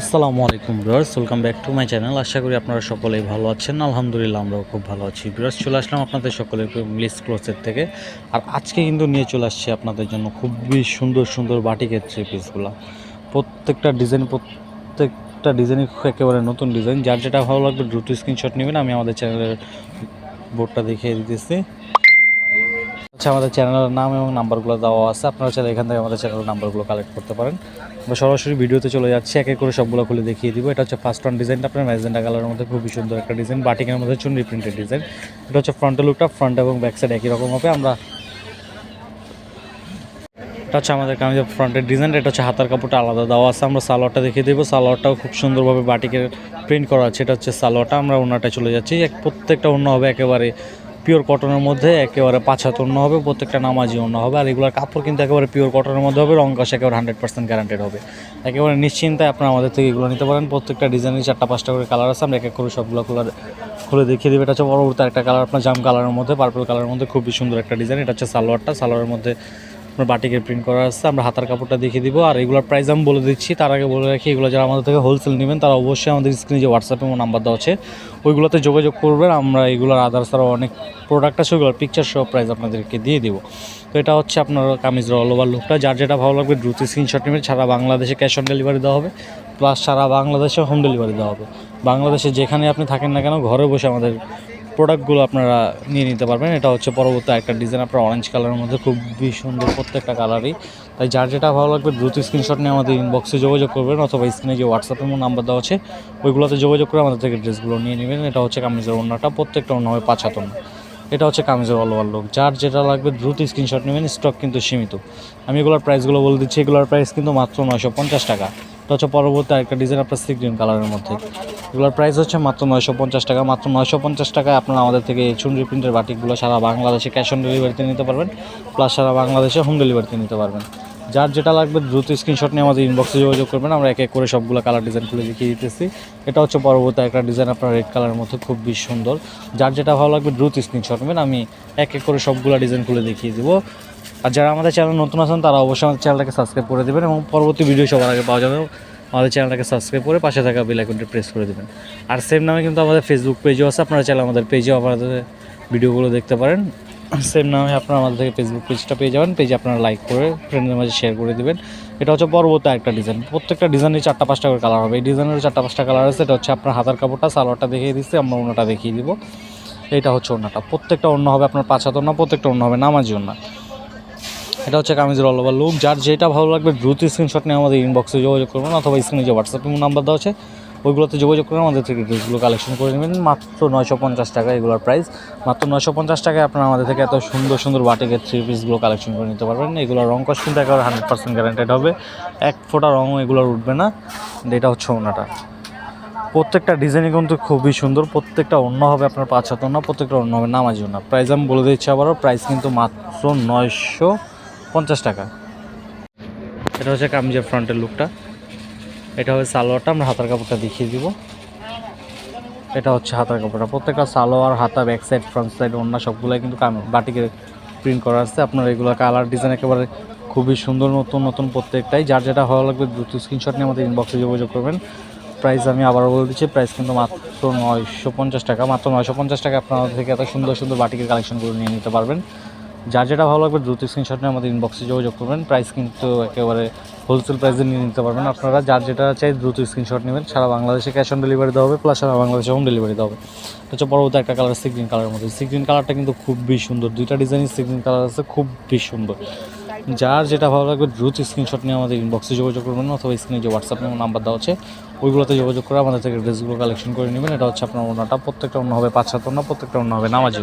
আসসালামু আলাইকুম viewers, welcome back to my channel. আশা করি আপনারা সকলেই ভালো আছেন। আলহামদুলিল্লাহ, আমরাও খুব ভালো আছি। ভিউয়ার্স, চলে আসলাম আপনাদের সকলের মিলিস ক্লোথের থেকে। আর আজকে কিন্তু নিয়ে চলে আসছি আপনাদের জন্য খুবই সুন্দর সুন্দর বাটিকের থ্রি পিসগুলো প্রত্যেকটা ডিজাইন প্রত্যেকটা ডিজাইনই একেবারে নতুন ডিজাইন যার যেটা ভালো লাগবে, দ্রুত স্ক্রিনশট নেবেন। আমি আমাদের চ্যানেলের বোর্ডটা দেখিয়ে দিতেছি। আচ্ছা আমাদের চ্যানেলের নাম এবং নাম্বারগুলো দেওয়া আছে। আপনারা চাইলে এখান থেকে আমাদের চ্যানেলের নাম্বারগুলো কালেক্ট করতে পারেন। আমরা সরাসরি ভিডিওতে চলে যাচ্ছি, এক করে সবগুলো খুলে দেখিয়ে দিব। এটা হচ্ছে ফার্স্ট ওয়ান ডিজাইনটা আপনার ম্যাজেন্ডা কালারের মধ্যে খুবই সুন্দর একটা ডিজাইন বাটিকের মধ্যে চুনরি প্রিন্টেড ডিজাইন এটা হচ্ছে ফ্রন্টের লুকটা ফ্রন্ট এবং ব্যাক সাইড একই রকম হবে। আমরা এটা হচ্ছে আমাদের কামিজের ফ্রন্টের ডিজাইন এটা হচ্ছে হাতার কাপড়টা আলাদা দেওয়া আছে। আমরা সালোয়ারটা দেখিয়ে দেবো। সালোয়ারটাও খুব সুন্দরভাবে বাটিকের প্রিন্ট করা আছে। এটা হচ্ছে সালোয়ারটা, আমরা ওনাটা চলে যাচ্ছি। এক প্রত্যেকটা অন্য হবে একেবারে পিওর কটনের মধ্যে একেবারে পাঁচ হাত অন্য হবে, প্রত্যেকটা নামাজি অন্য হবে। আর এগুলোর কাপড় কিন্তু একেবারে পিওর কটনের মধ্যে হবে, রং কাশ একেবারে হান্ড্রেড পার্সেন্ট গ্যারান্টেড হবে। একেবারে নিশ্চিন্তায় আপনারা আমাদের থেকে এগুলো নিতে পারেন। প্রত্যেকটা ডিজাইনের চারটা, পাঁচটা করে কালার আছে, আমরা এক এক করে সবগুলো কালার খুলে দেখিয়ে দেবে। এটা হচ্ছে পরবর্তী একটা কালার আপনার জাম কালারের মধ্যে পার্পল কালারের মধ্যে খুবই সুন্দর একটা ডিজাইন এটা হচ্ছে সালোয়ারটা, সালোয়ারের মধ্যে আপনার বাটিকের প্রিন্ট করা আছে, আমরা হাতার কাপড়টা দেখিয়ে দিব। আর এগুলোর প্রাইস আমি বলে দিচ্ছি, তার আগে বলে রাখি, এগুলো যারা আমাদের থেকে হোলসেল নেবেন, তারা অবশ্যই আমাদের স্ক্রিনে যে হোয়াটসঅ্যাপে আমার নাম্বার দেওয়া আছে, ওইগুলোতে যোগাযোগ করবেন, আমরা এগুলোর আদার্স আরও অনেক প্রোডাক্ট আছে, ওইগুলোর পিকচার সহ প্রাইস আপনাদেরকে দিয়ে দিব। তো এটা হচ্ছে আপনার কামিজের অল ওভার লুকটা যার যেটা ভালো লাগবে দ্রুত স্ক্রিনশট নেবেন, সারা বাংলাদেশে ক্যাশ অন ডেলিভারি দেওয়া হবে প্লাস সারা বাংলাদেশে হোম ডেলিভারি দেওয়া হবে। বাংলাদেশে যেখানে আপনি থাকেন না কেন, ঘরে বসে আমাদের প্রোডাক্টগুলো আপনারা নিয়ে নিতে পারবেন। এটা হচ্ছে পরবর্তী একটা ডিজাইন আপনার অরেঞ্জ কালারের মধ্যে খুবই সুন্দর প্রত্যেকটা কালারই তাই যার যেটা ভালো লাগবে দ্রুত স্ক্রিনশট নিয়ে আমাদের ইনবক্সে যোগাযোগ করবেন অথবা স্ক্রিনে যে হোয়াটসঅ্যাপে নাম্বার দেওয়া আছে। ওইগুলোতে যোগাযোগ করে আমাদের থেকে ড্রেসগুলো নিয়ে নেবেন। এটা হচ্ছে কামিজের অন্যটা প্রত্যেকটা অন্য হবে পাঁচ এটা হচ্ছে কামিজের অল ওভার লুক যার যেটা লাগবে দ্রুত স্ক্রিনশট নেবেন স্টক কিন্তু সীমিত। আমি এগুলোর প্রাইসগুলো বলে দিচ্ছি। এগুলোর প্রাইস কিন্তু মাত্র নয়শো পঞ্চাশ টাকা। এটা পরবর্তী আরেকটা ডিজাইন আপনার সি গ্রিন কালারের মধ্যে। এগুলোর প্রাইস হচ্ছে মাত্র নয়শো পঞ্চাশ টাকা। মাত্র নয়শো পঞ্চাশ টাকায় আপনারা আমাদের থেকে চুনরি প্রিন্টের বাটিকগুলো সারা বাংলাদেশে ক্যাশ অন ডেলিভারিতে নিতে পারবেন প্লাস সারা বাংলাদেশে হোম ডেলিভারিতে নিতে পারবেন। যার যেটা লাগবে দ্রুত স্ক্রিনশট নিয়ে আমাদের ইনবক্সে যোগাযোগ করবেন। আমরা এক এক করে সবগুলো কালার ডিজাইন খুলে দেখিয়ে দিতেছি। এটা হচ্ছে পরবর্তী একটা ডিজাইন আপনার রেড কালারের মধ্যে খুব বেশ সুন্দর। যার যেটা ভালো লাগবে দ্রুত স্ক্রিনশট নেবেন। আমি এক এক করে সবগুলো ডিজাইন খুলে দেখিয়ে দিব। আর যারা আমাদের চ্যানেল নতুন আছেন, তারা অবশ্যই আমাদের চ্যানেলটাকে সাবস্ক্রাইব করে দেবেন এবং পরবর্তী ভিডিও সবার আগে পাওয়া যাবে। আমাদের চ্যানেলটাকে সাবস্ক্রাইব করে পাশে থাকা বেল আইকনটি প্রেস করে দেবেন। আর সেম নামে কিন্তু আমাদের ফেসবুক পেজও আছে। আপনারা চাইলে আমাদের পেজেও আমাদের ভিডিওগুলো দেখতে পারেন। সেম নামে আপনারা আমাদের থেকে ফেসবুক পেজটা পেয়ে যাবেন। পেজে আপনারা লাইক করে ফ্রেন্ডের মাঝে শেয়ার করে দেবেন। এটা হচ্ছে পরবর্তী একটা ডিজাইন প্রত্যেকটা ডিজাইনের চারটা পাঁচটা করে কালার হবে। এই ডিজাইনের চারটা পাঁচটা কালার আছে, এটা হচ্ছে আপনার হাতার কাপড়টা, সালোয়ারটা দেখিয়ে দিচ্ছি, আমরা অন্যটা দেখিয়ে দিব। এটা হচ্ছে অন্যটা প্রত্যেকটা অন্য হবে আপনার পাঁচ হাত অন্য প্রত্যেকটা অন্য হবে নামাজি অন্য এটা হচ্ছে কামিজের অল ওভার লুক যার যেটা ভালো লাগবে, দ্রুত স্ক্রিনশট নিয়ে আমাদের ইনবক্সে যোগাযোগ করবেন অথবা স্ক্রিনে যে হোয়াটসঅ্যাপ নাম্বার দেওয়া আছে ওইগুলোতে যোগাযোগ করে আমাদের থেকে ড্রেসগুলো কালেকশন করে নেবেন। মাত্র নয়শো পঞ্চাশ টাকা এগুলোর প্রাইস মাত্র নয়শো পঞ্চাশ টাকায় আপনারা আমাদের থেকে এত সুন্দর সুন্দর বাটিকের থ্রি পিসগুলো কালেকশন করে নিতে পারবেন। এগুলোর রং কষ্ট কিন্তু একেবারে হান্ড্রেড পার্সেন্ট গ্যারান্টেড হবে। এক ফোঁটা রঙও এগুলোর উঠবে না। এটা হচ্ছে ওনাটা। প্রত্যেকটা ডিজাইনই কিন্তু খুবই সুন্দর। প্রত্যেকটা অন্য হবে আপনার পাঁচ হাত অন্য, প্রত্যেকটা অন্য হবে নামাজি অন্য প্রাইস আমি বলে দিচ্ছি আবারও প্রাইস কিন্তু মাত্র নয়শো পঞ্চাশ টাকা। এটা হচ্ছে কামিজের ফ্রন্টের লুকটা এটা হবে সালোয়ারটা, আমরা হাতার কাপড়টা দেখিয়ে দিব। এটা হচ্ছে হাতার কাপড়টা। প্রত্যেকটা সালোয়ার, হাতা ব্যাক সাইড ফ্রন্ট সাইড অন্য সবগুলাই কিন্তু কাম বাটিকে প্রিন্ট করা আছে। আপনার এগুলো কালার ডিজাইন একেবারে খুবই সুন্দর নতুন নতুন প্রত্যেকটাই। যার যেটা ভালো লাগবে দ্রুত স্ক্রিনশট নিয়ে আমাদের ইনবক্সে যোগাযোগ করবেন। প্রাইস আমি আবারও বলে দিচ্ছি প্রাইস কিন্তু মাত্র নয়শো পঞ্চাশ টাকা। মাত্র নয়শো পঞ্চাশ টাকা আপনাদের থেকে এত সুন্দর সুন্দর বাটিকের কালেকশন করে নিয়ে নিতে পারবেন। যার যেটা ভালো লাগবে দ্রুত স্ক্রিনশট নিয়ে আমাদের ইনবক্সে যোগাযোগ করবেন। প্রাইস কিন্তু একেবারে হোলসেল প্রাইসে নিয়ে নিতে পারবেন আপনারা। যার যেটা চাই দ্রুত স্ক্রিনশট নেবেন। সারা বাংলাদেশে ক্যাশ অন ডেলিভারি দেওয়া হবে প্লাস সারা বাংলাদেশে হোম ডেলিভারি দেওয়া হবে। হচ্ছে পরবর্তী একটা কালার সিগ্রিন কালারের মধ্যে। সিগ্রিন কালারটা কিন্তু খুবই সুন্দর। দুইটা ডিজাইনের সিগ্রিন কালার আছে খুবই সুন্দর। যার যেটা ভালো লাগবে দ্রুত স্ক্রিনশট নিয়ে আমাদের ইনবক্সে যোগাযোগ করবেন, অথবা স্ক্রিনে যে হোয়াটসঅ্যাপ নাম্বার দেওয়া আছে, ওইগুলোতে যোগাযোগ করে আমাদের থেকে ড্রেসগুলো কালেকশন করে নেবেন। এটা হচ্ছে আপনার ওনাটা প্রত্যেকটা অন্য হবে পাঁচ সাত অন্য প্রত্যেকটা অন্য হবে নামাজি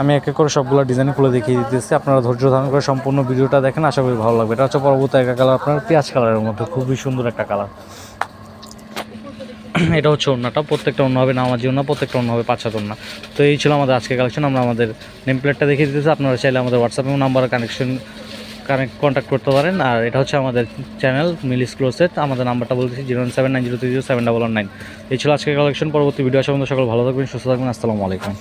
আমি এক এক করে সবগুলো ডিজাইন খুলে দেখিয়ে দিতেছি। আপনারা ধৈর্য ধারণ করে সম্পূর্ণ ভিডিওটা দেখেন, আশা করি ভালো লাগবে। এটা হচ্ছে পরবর্তী একটা কালার আপনার পেঁয়াজ কালারের মধ্যে। খুবই সুন্দর একটা কালার এটা হচ্ছে অন্যটা প্রত্যেকটা অন্য হবে নামাজি অন্য প্রত্যেকটা অন্য হবে পাঁচ সাত অন্য তো এই ছিল আমাদের আজকে কালেকশন আমরা আমাদের নেম প্লেটটা দেখিয়ে দিতেছি। আপনারা চাইলে আমাদের হোয়াটসঅ্যাপ এবং নাম্বারে কানেকশন কানেক্ট কন্ট্যাক্ট করতে পারেন। আর এটা হচ্ছে আমাদের চ্যানেল মিলিস ক্লোসেট আমাদের নাম্বারটা বলতেছি zero seven nine zero three zero seven double nine এই ছিল আজকে কালেকশন পরবর্তী ভিডিও আসার সকল ভালো থাকবেন, সুস্থ থাকবেন। আসসালামু আলাইকুম।